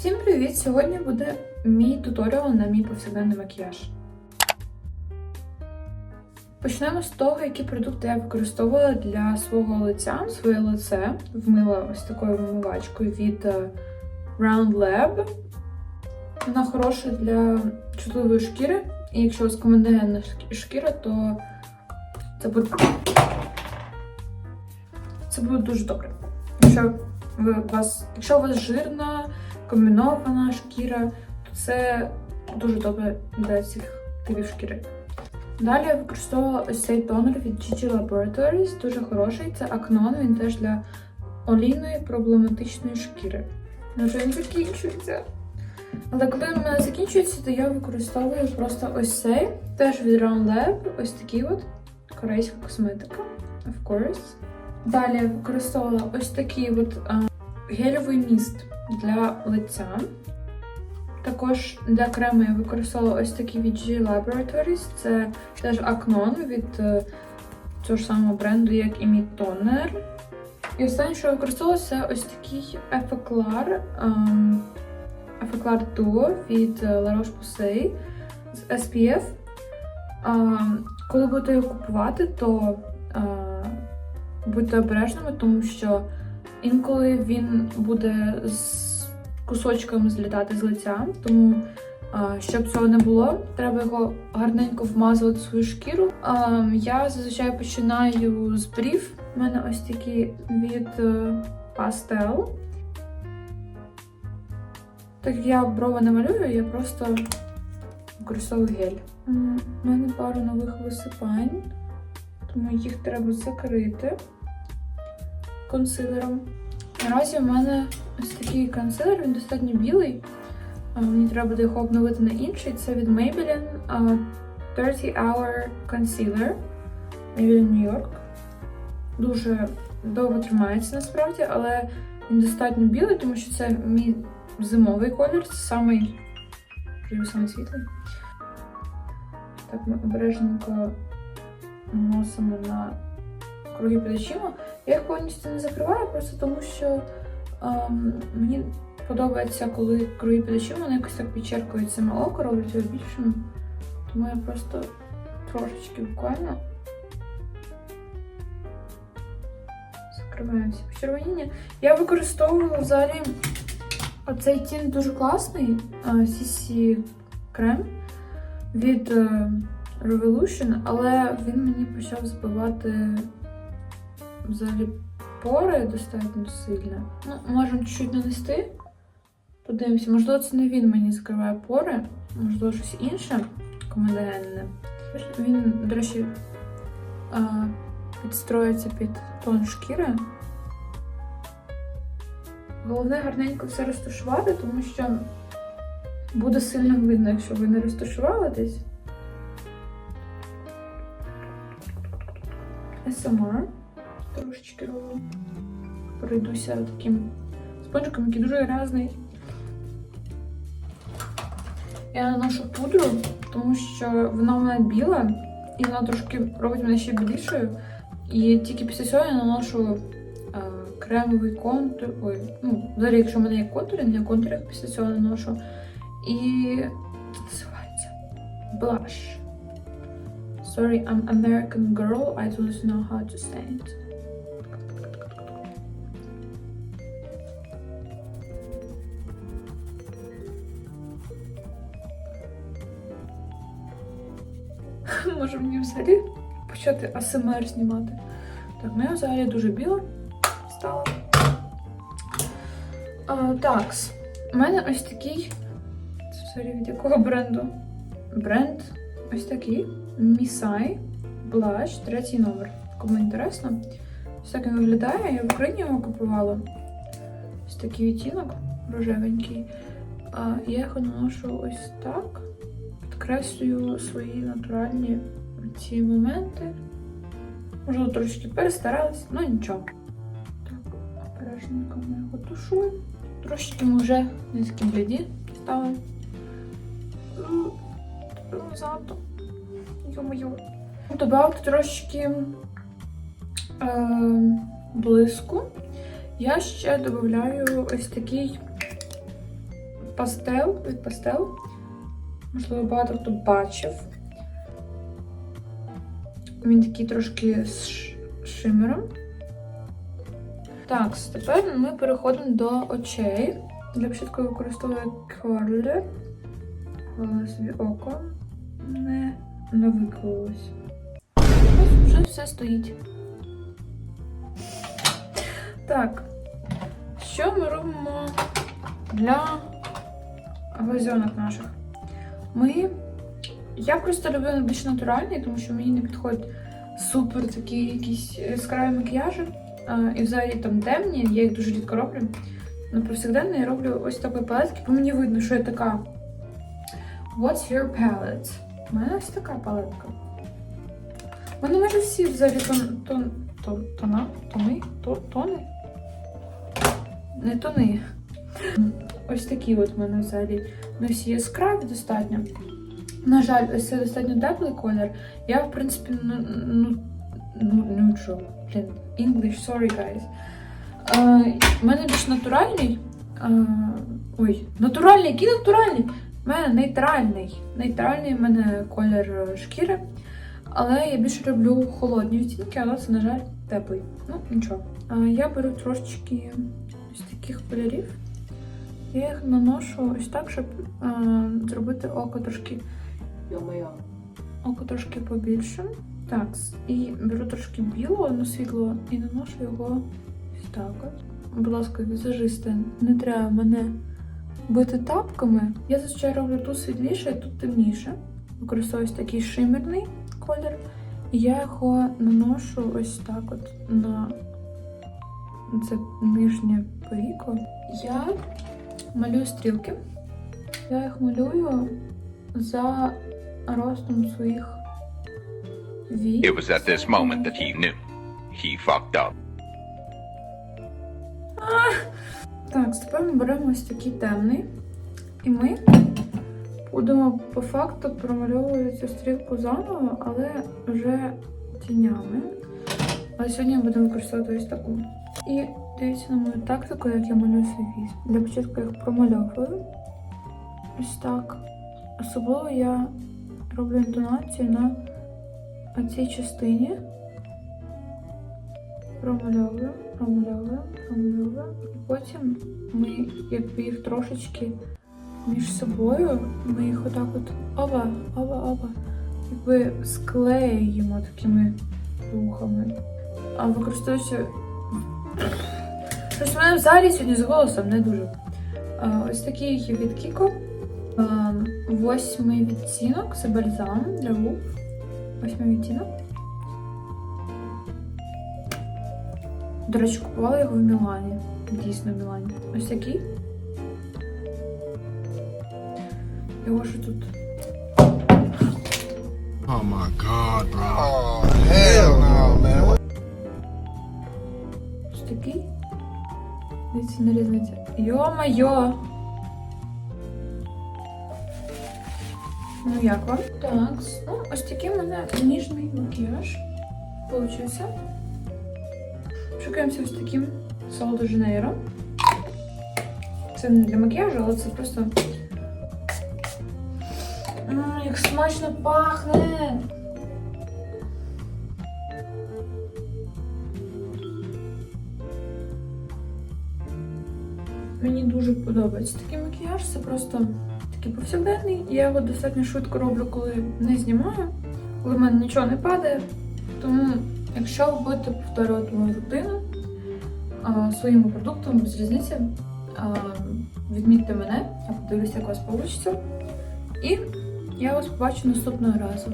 Всім привіт! Сьогодні буде мій туторіал на мій повсякденний макіяж. Почнемо з того, які продукти я використовувала для свого лиця. Своє лице вмила ось такою вимивачкою від е, Round Lab. Вона хороша для чутливої шкіри. І якщо у вас комендогенна шкіра, то це буде. Це буде дуже добре. Якщо у вас, якщо у вас жирна, комбінована шкіра, то це дуже добре для цих типів шкіри. Далі я використовувала ось цей тонер від GG Laboratories, дуже хороший. Це Акнон, він теж для олійної проблематичної шкіри. На жаль, він закінчується. Але коли у мене закінчується, то я використовую просто ось цей, теж від Round Lab, ось такий от корейська косметика, of course. Далі я використовувала ось такий от гелевий міст для лиця. Також для крему я використовувала ось такий від G Laboratories. Це теж Акнон від е, цього ж самого бренду, як і мій тонер. І останнє, що я використовувала, це ось такий Effeclar, ем, Effeclar Duo від е, La Roche-Posay з SPF. Ем, коли будете його купувати, то е, будьте обережними, тому що інколи він буде з кусочками злітати з лиця. Тому, щоб цього не було, треба його гарненько вмазувати в свою шкіру. Я зазвичай починаю з брів. У мене ось такі від е, Pastel. Так я брови не малюю, я просто використовую гель. У мене пару нових висипань, тому їх треба закрити консилером. Наразі в мене ось такий консилер, він достатньо білий. Мені треба буде його обновити на інший. Це від Maybelline 30 Hour Concealer. Maybelline New York. Дуже довго тримається насправді, але він достатньо білий, тому що це мій зимовий колір, це самий, самий світлий. Так, ми обережненько наносимо на круги під очима. Я їх повністю не закриваю, просто тому що ем, мені подобається, коли круги під очима вони якось так підчеркують саме око, роблять його більшим. Тому я просто трошечки буквально закриваю всі почервоніння. Я використовувала взагалі оцей тін дуже класний е, CC крем від е, Revolution, але він мені почав збивати взагалі пори достатньо сильно. Ну, можемо чуть-чуть нанести. Подивимося, можливо, це не він мені закриває пори, можливо, щось інше комедогенне. Він, до речі, підстроїться під тон шкіри. Головне гарненько все розташувати, тому що буде сильно видно, якщо ви не розташували десь. SMR трошечки роблю. Пройдуся таким спонжиком, який дуже різний. Я наношу пудру, тому що вона в мене біла, і вона трошки робить мене ще білішою. І тільки після цього я наношу е, кремовий контур. Ой, ну, взагалі, якщо в мене є контуринг, я контуринг після цього наношу. І це називається blush. Sorry, I'm American girl, I don't know how to say it. Може мені взагалі почати АСМР знімати. Так, ну я взагалі дуже біла стала. Так, у мене ось такий. Це взагалі від якого бренду? Бренд ось такий. Місай Блаш, третій номер. Кому інтересно. Ось так він виглядає. Я в Україні його купувала. Ось такий відтінок рожевенький. А я його наношу ось так. Підкреслюю свої натуральні ці моменти. Можливо, трошки перестаралась, але нічого. Так, обережненько ми його тушуємо. Трошки ми вже не такі бліді стали. Ну, Зато. Йо-моє. Добавити трошки е, блиску. Я ще додаю ось такий пастел від пастел. Можливо, багато хто бачив. Він такий трошки з шимером. Так, тепер ми переходимо до очей. Для початку використовую. Головне собі око не, не виклалось. Ось вже все стоїть. Так. Що ми робимо для глазьонок наших? Ми. Я просто люблю більш натуральний, тому що мені не підходять супер такі якісь яскраві макіяжі. І взагалі там темні, я їх дуже рідко роблю. На повсякденно я роблю ось такої палетки, бо мені видно, що я така. What's your palette? У мене ось така палетка. У мене майже всі взагалі тон, тон, тон, тона, тони, то, тони. Не тони. Ось такі от в мене взагалі. Ну, всі яскраві достатньо. На жаль, ось це достатньо теплий колір. Я, в принципі, ну, ну, ну, neutral. Блін, English, sorry, guys. Е, У мене більш натуральний. Е, ой, натуральний, який натуральний? У мене нейтральний. Нейтральний в мене колір е, шкіри. Але я більше люблю холодні відтінки, але це, на жаль, теплий. Ну, нічого. Е, Я беру трошечки ось таких кольорів. Я їх наношу ось так, щоб е, зробити око трошки. Йо-моє. Око трошки побільше. Так, і беру трошки білого, ну світлого, і наношу його так. Будь ласка, візажисти, не треба мене бити тапками. Я зазвичай роблю тут світліше, тут темніше. Використовую ось такий шимерний колір. І я його наношу ось так от на це нижнє повіко. Я малюю стрілки. Я їх малюю за ростом своїх вій. It was at this moment that he knew. He fucked up. Так, тепер ми беремо ось такий темний. І ми будемо по факту промальовувати цю стрілку заново, але вже тінями. Але сьогодні ми будемо використовувати ось таку. І дивіться на мою тактику, як я малюю свій віз. Для початку я їх промальовую. Ось так. Особливо я роблю інтонацію на цій частині. Промальовую, промальовую, промальовую. І потім ми якби їх трошечки між собою, ми їх отак от оба, оба, оба, якби склеюємо такими рухами. А використовуючи. Щось в мене взагалі сьогодні з голосом не дуже. Ось такий від Кіко. А, Восьмий відтінок, це бальзам для губ. Восьмий відтінок. До речі, купувала його в Мілані. Дійсно в Мілані. Ось такий. Його що тут? Oh my god, bro. Oh, hell no, man. Ось такий. Дивіться на різницю. Йо-майо! Ну як вам? Так, ну ось такий у мене ніжний макіяж. Получився. Шукаємося ось таким Жанейро. Це не для макіяжу, але це просто. М, як смачно пахне! Мені дуже подобається такий макіяж. Це просто такий повсякденний. Я його достатньо швидко роблю, коли не знімаю, коли в мене нічого не падає. Тому, якщо ви будете повторювати мою рутину а, своїми продуктами без різниці, а, відмітьте мене, я подивлюся, як у вас вийде. І я вас побачу наступного разу.